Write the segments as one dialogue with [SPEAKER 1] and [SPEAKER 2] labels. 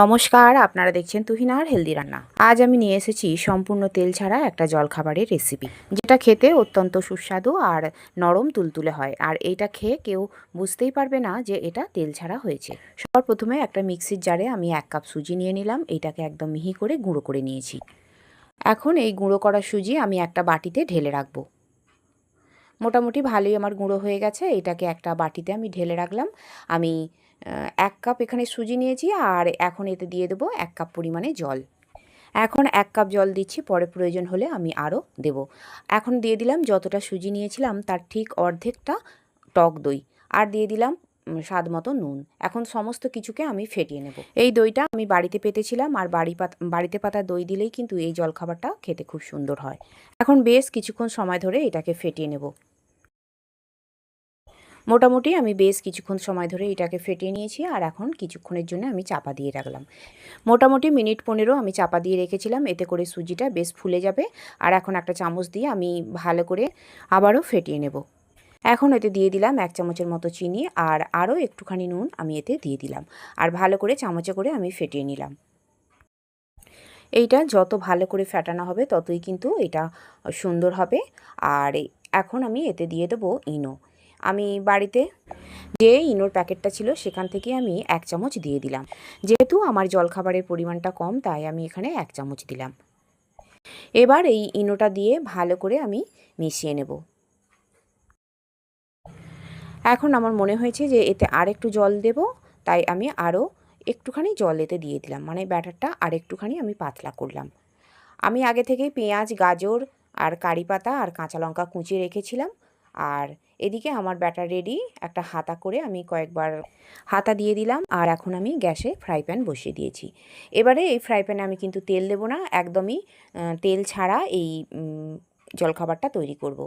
[SPEAKER 1] নমস্কার, আপনারা দেখছেন তুহিনার হেলদি রান্না। আজ আমি নিয়ে এসেছি সম্পূর্ণ তেল ছাড়া একটা জলখাবারের রেসিপি যেটা খেতে অত্যন্ত সুস্বাদু আর নরম তুলতুলে হয়। আর এইটা খেয়ে কেউ বুঝতেই পারবে না যে এটা তেল ছাড়া হয়েছে। সবার প্রথমে একটা মিক্সির জারে আমি এক কাপ সুজি নিয়ে নিলাম এইটাকে একদম মিহি করে গুঁড়ো করে নিয়েছি। এখন এই গুঁড়ো করা সুজি আমি একটা বাটিতে ঢেলে রাখব। মোটামুটি ভালোই আমার গুঁড়ো হয়ে গেছে। এটাকে একটা বাটিতে আমি ঢেলে রাখলাম। আমি এক কাপ এখানে সুজি নিয়েছি আর এখন এতে দিয়ে দেবো এক কাপ পরিমাণে জল। এখন এক কাপ জল দিচ্ছি, পরে প্রয়োজন হলে আমি আরও দেব। এখন দিয়ে দিলাম যতটা সুজি নিয়েছিলাম তার ঠিক অর্ধেকটা টক দই। আর দিয়ে দিলাম স্বাদ মতো নুন। এখন সমস্ত কিছুকে আমি ফেটিয়ে নেব। এই দইটা আমি বাড়িতে পেতেছিলাম আর বাড়ি পাতা, বাড়িতে পাতা দই দিলেই কিন্তু এই জলখাবারটা খেতে খুব সুন্দর হয়। এখন বেশ কিছুক্ষণ সময় ধরে এটাকে ফেটিয়ে নেব। মোটামুটি আমি বেশ কিছুক্ষণ সময় ধরে এটাকে ফেটিয়ে নিয়েছি আর এখন কিছুক্ষণের জন্য আমি চাপা দিয়ে রাখলাম। মোটামুটি মিনিট পনেরো আমি চাপা দিয়ে রেখেছিলাম, এতে করে সুজিটা বেশ ফুলে যাবে। আর এখন একটা চামচ দিয়ে আমি ভালো করে আবারও ফেটিয়ে নেব। এখন এতে দিয়ে দিলাম এক চামচের মতো চিনি আর আরও একটুখানি নুন আমি এতে দিয়ে দিলাম। আর ভালো করে চামচে করে আমি ফেটিয়ে নিলাম। এইটা যত ভালো করে ফেটানো হবে ততই কিন্তু এটা সুন্দর হবে। আর এখন আমি এতে দিয়ে দেবো ইনো। আমি বাড়িতে যে ইনোর প্যাকেটটা ছিল, সেখান থেকে আমি এক চামচ দিয়ে দিলাম। যেহেতু আমার জলখাবারের পরিমাণটা কম, তাই আমি এখানে এক চামচ দিলাম। এবার এই ইনোটা দিয়ে ভালো করে আমি মিশিয়ে নেব। এখন আমার মনে হয়েছে যে এতে আর একটু জল দেব, তাই আমি আরও একটুখানি জল এতে দিয়ে দিলাম। মানে ব্যাটারটা আর একটুখানি আমি পাতলা করলাম। আমি আগে থেকেই পেঁয়াজ, গাজর আর কারি পাতা আর কাঁচা লঙ্কা কুচিয়ে রেখেছিলাম। আর এদিকে আমার ব্যাটার রেডি একটা হাতা করে আমি কয়েকবার হাতা দিয়ে দিলাম আর এখন আমি গ্যাসে ফ্রাই প্যান বসিয়ে দিয়েছি এবারে এই ফ্রাই প্যানে আমি কিন্তু তেল দেবো না, একদমই তেল ছাড়া এই জলখাবারটা তৈরি করব।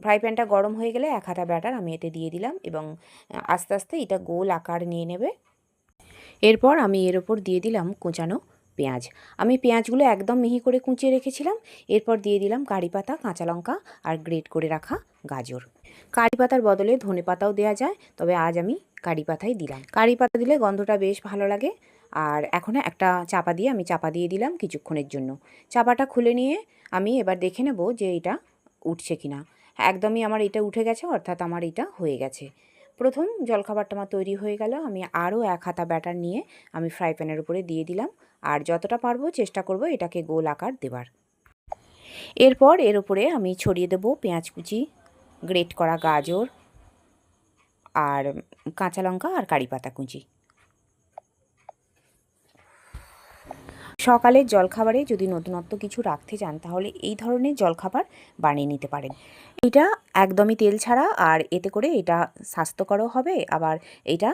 [SPEAKER 1] ফ্রাই প্যানটা গরম হয়ে গেলে এক হাতা ব্যাটার আমি এতে দিয়ে দিলাম এবং, আস্তে আস্তে এটা গোল আকার নিয়ে নেবে এরপর আমি এর ওপর দিয়ে দিলাম কোঁচানো পেঁয়াজ। আমি পেঁয়াজগুলো একদম মিহি করে কুঁচিয়ে রেখেছিলাম। এরপর দিয়ে দিলাম কারি পাতা, কাঁচা লঙ্কা আর গ্রেট করে রাখা গাজর। কারি পাতার বদলে ধনে পাতাও দেওয়া যায়, তবে আজ আমি কারি পাতাই দিলাম। কারি পাতা দিলে গন্ধটা বেশ ভালো লাগে। আর এখন একটা চাপা দিয়ে আমি চাপা দিয়ে দিলাম কিছুক্ষণের জন্য। চাপাটা খুলে নিয়ে আমি এবার দেখে নেব যে এটা উঠছে কিনা। একদমই আমার এটা উঠে গেছে, অর্থাৎ আমার এটা হয়ে গেছে। প্রথম জলখাবারটা আমার তৈরি হয়ে গেল। আমি আরও এক হাতা ব্যাটার নিয়ে আমি ফ্রাই প্যানের উপরে দিয়ে দিলাম। আর যতটা পারব চেষ্টা করব এটাকে গোল আকার দেবার। এরপর এর উপরে আমি ছড়িয়ে দেব পেঁয়াজ কুচি, গ্রেট করা গাজর, আর কাঁচা লঙ্কা আর কারি পাতা কুচি। সকালের জলখাবারে যদি নতুনত্ব কিছু রাখতে চান, তাহলে এই ধরনের জলখাবার বানিয়ে নিতে পারেন। এটা একদমই তেল ছাড়া আর এতে করে এটা স্বাস্থ্যকরও হবে, আবার এটা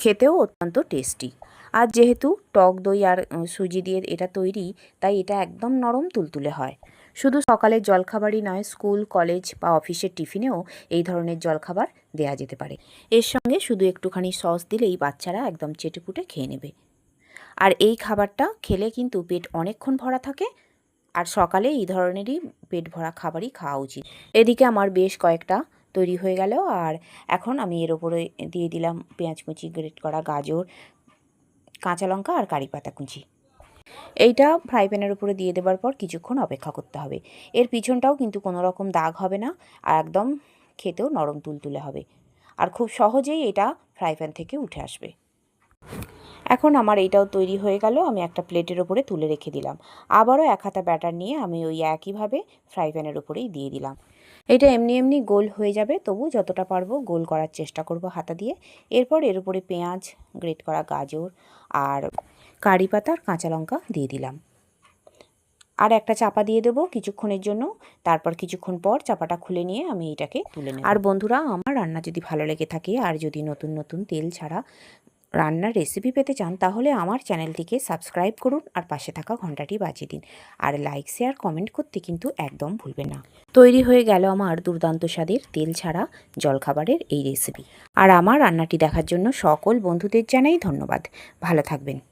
[SPEAKER 1] খেতেও অত্যন্ত টেস্টি আর যেহেতু টক দই আর সুজি দিয়ে এটা তৈরি, তাই এটা একদম নরম তুলতুলে হয়। শুধু সকালের জলখাবারই নয়, স্কুল, কলেজ বা অফিসের টিফিনেও এই ধরনের জলখাবার দেয়া যেতে পারে। এর সঙ্গে শুধু একটুখানি সস দিলেই বাচ্চারা একদম চেটেপুটে খেয়ে নেবে। আর এই খাবারটা খেলে কিন্তু পেট অনেকক্ষণ ভরা থাকে আর সকালে এই ধরনেরই পেট ভরা খাবারই খাওয়া উচিত। এদিকে আমার বেশ কয়েকটা তৈরি হয়ে গেল আর এখন আমি এর ওপরে দিয়ে দিলাম পেঁয়াজ কুচি, গ্রেট করা গাজর, কাঁচা লঙ্কা আর কারি পাতা কুচি। এইটা ফ্রাই প্যানের উপরে দিয়ে দেওয়ার পর কিছুক্ষণ অপেক্ষা করতে হবে। এর পিছনটাও কিন্তু কোনো রকম দাগ হবে না আর একদম খেতেও নরম তুলতুলে হবে। আর খুব সহজেই এটা ফ্রাই প্যান থেকে উঠে আসবে। এখন আমার এইটাও তৈরি হয়ে গেল, আমি একটা প্লেটের ওপরে তুলে রেখে দিলাম। আবারও এক হাতা ব্যাটার নিয়ে আমি ওই একইভাবে ফ্রাই প্যানের উপরেই দিয়ে দিলাম। এটা এমনি এমনি গোল হয়ে যাবে, তবু যতটা পারব গোল করার চেষ্টা করব হাতা দিয়ে। এরপর এর উপরে পেঁয়াজ, গ্রেট করা গাজর আর কারি পাতা আর কাঁচা লঙ্কা দিয়ে দিলাম। আর একটা চাপা দিয়ে দেবো কিছুক্ষণের জন্য, তারপর কিছুক্ষণ পর চাপাটা খুলে নিয়ে আমি এটাকে তুলে নেব। আর বন্ধুরা, আমার রান্না যদি ভালো লেগে থাকে, আর যদি নতুন নতুন তেল ছাড়া রান্নার রেসিপি পেতে চান, তাহলে আমার চ্যানেলটিকে সাবস্ক্রাইব করুন আর পাশে থাকা ঘন্টাটি বাজিয়ে দিন। আর লাইক শেয়ার কমেন্ট করতে কিন্তু একদম ভুলবেন না। তৈরি হয়ে গেল আমার দুর্দান্ত স্বাদের তেল ছাড়া জলখাবারের এই রেসিপি আর আমার রান্নাটি দেখার জন্য সকল বন্ধুদের জানাই ধন্যবাদ। ভালো থাকবেন।